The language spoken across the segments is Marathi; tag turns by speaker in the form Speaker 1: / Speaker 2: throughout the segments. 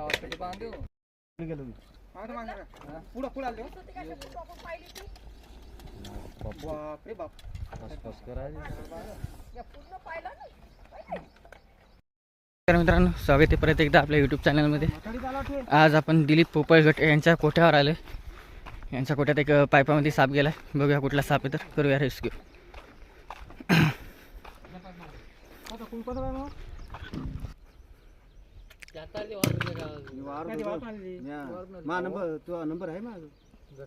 Speaker 1: गावाकडे बांधू
Speaker 2: पुढं पुढं आलो बापरे बाप.
Speaker 3: तर मित्रांनो स्वागत आहे परत एकदा आपल्या यूट्यूब चॅनलमध्ये आज आपण दिलीप पोपळगट यांच्या कोठ्यावर आलो यांच्या कोठ्यात एक अ, पाईपामध्ये साप गेला बघूया कुठला साप आहे तर. करूया रेस्क्यू
Speaker 2: आता कोण कसं काय मग कधी वाट आणली?
Speaker 4: मा नंबर आहे माझा?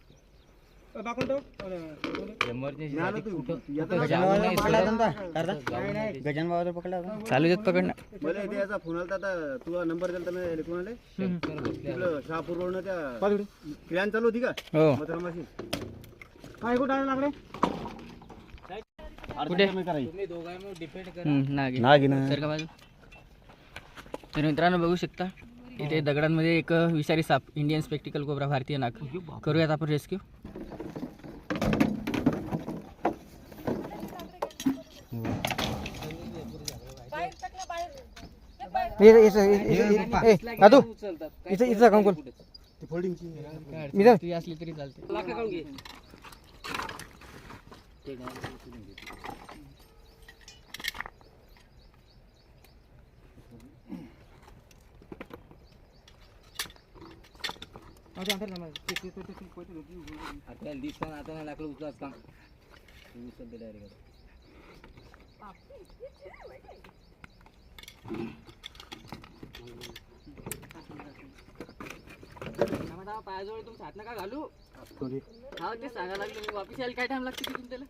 Speaker 3: गजान बाबा पकडला चालू देत पकडणं.
Speaker 4: मला इथे याचा फोन आला आता. तुझा नंबर दिला तर कोणाला तिकडं शहापूर रोड त्या. क्रियान चालू होती का?
Speaker 3: हो.
Speaker 4: मथुरा मशीन
Speaker 2: काय कुठं आले लागले
Speaker 3: कुठे?
Speaker 4: करायची.
Speaker 3: हम्म, नाग. आहे.
Speaker 4: नाग ना.
Speaker 3: सर का बाजू तर मित्रांनो बघू शकता इथे दगडांमध्ये एक विषारी साप इंडियन स्पेक्टिकल कोबरा भारतीय नाग. करूयात आपण रेस्क्यू
Speaker 2: दादू इथं इथं काम कर मी जाऊ.
Speaker 3: ती असली तरी चालते.
Speaker 1: आपल्याला दिसतं आता नाही लाकडं उचलाच काम उचलते डायरेक्ट
Speaker 3: पायाजवळ तुमच्या हात नका घालू हा ते सांगायला लागले मी वापिस यायला काय टाइम लागते तिथून त्याला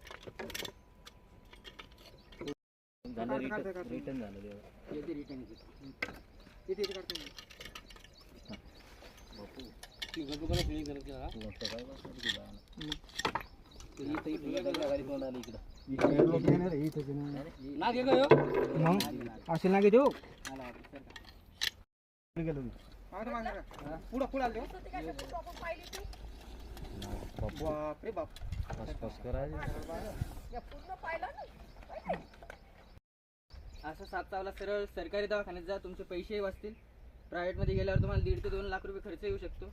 Speaker 1: झालं रिटर्न रिटर्न झालं तेव्हा.
Speaker 3: येते रिटर्न
Speaker 1: तू वाटतं
Speaker 2: असेल ना पुढं पुढं आलो बापरे बाप
Speaker 3: असं सात चावला सरळ सरकारी दवाखान्यात जा तुमचे पैसेही वाचतील. प्रायव्हेटमध्ये गेल्यावर तुम्हाला दीड ते दोन लाख रुपये खर्च येऊ शकतो.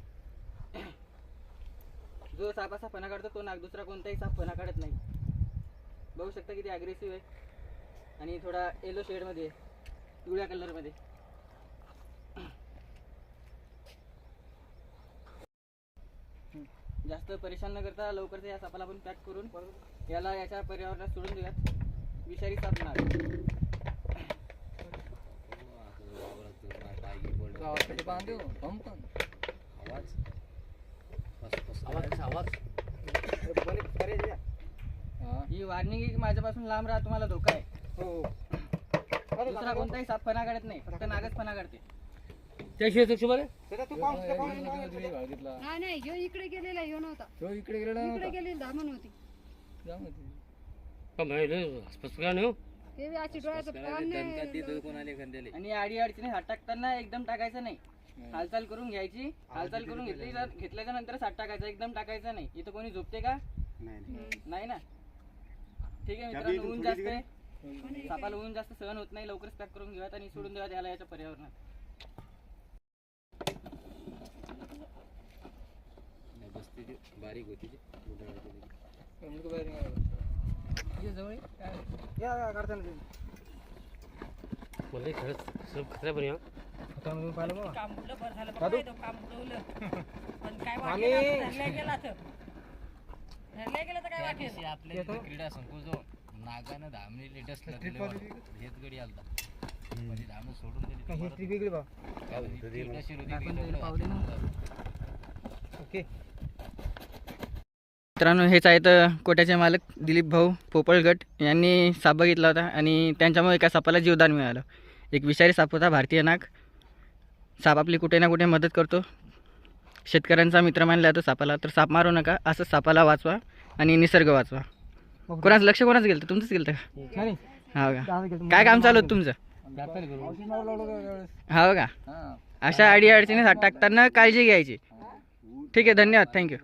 Speaker 3: जो साप असा काढतो तो नाग दुसरा कोणताही साप पणा काढत नाही बघू शकता किती अग्रेसिव्ह आहे आणि थोडा येलो शेडमध्ये आहे पिवळ्या कलरमध्ये जास्त परेशान न करता लवकर या सापाला आपण पॅक करून याला याच्या पर्यावरणात सोडून देऊयात विषारी साप नाग
Speaker 1: बांधू आवाज आवाज. हा.
Speaker 3: ही वॉर्निंग आहे की माझ्यापासून लांब राहा तुम्हाला धोका आहे
Speaker 2: हो
Speaker 3: दुसरा कोणताही साप फणा काढत नाही फक्त नागच फणा काढते
Speaker 2: त्याचा तू पाहून
Speaker 1: इकडे.
Speaker 5: हा नाही ह्यो इकडे गेलेला ह्यो नव्हता
Speaker 1: तो इकडे गेलेला
Speaker 5: इकडे
Speaker 1: नव्हता.
Speaker 5: गेलेली धामण होती
Speaker 1: जाम होती.
Speaker 5: ते बी अशी डोळ्याचं पान
Speaker 1: दणका
Speaker 5: नाही
Speaker 1: तिथं कोणाला एखाद्याला.
Speaker 3: आणि आडी अडचणी हात टाकताना एकदम टाकायचं नाही हालचाल करून घ्यायची. हालचाल करून घेतली घेतल्याच्या नंतर हात टाकायचा एकदम टाकायचा नाही. इथं कोणी झोपते का? नाही ना? ठीक आहे मित्रांनो ऊन जास्त आहे. सापाला ऊन जास्त सहन होत नाही लवकरच पॅक करून घेऊयात आणि सोडून देऊयात याला याच्या पर्यावरणात.
Speaker 1: नाही, बसती ती बारीक
Speaker 3: काय?
Speaker 1: त्यादिवशी आपल्या इथं क्रीडा संकुल जो नागानं धामणी लेटेस्ट हेच गडी आलता. म्हणजे धामण सोडून दिली.
Speaker 2: हिस्ट्री वेगळी बा. ओके.
Speaker 3: मित्रांनो हेच आहेत अ, कोट्याचे मालक दिलीप भाऊ पोपळगट यांनी साप बघितला होता आणि त्यांच्यामुळे एका सापाला जीवदान मिळालं. एक विषारी साप होता भारतीय नाग. साप आपली कुठे ना कुठे मदत करतो. शेतकऱ्यांचा मित्र मानला जातो सापाला तर साप मारू नका असं सापाला वाचवा आणि निसर्ग वाचवा. कोणाचं लक्ष कोणाच गेलं तुमचंच गेलं का
Speaker 2: नाही
Speaker 3: हो का. काय काम चालू होतं तुमचं? हो का अशा अडी अडचणीत हात टाकताना काळजी घ्यायची. ठीक आहे धन्यवाद. थँक्यू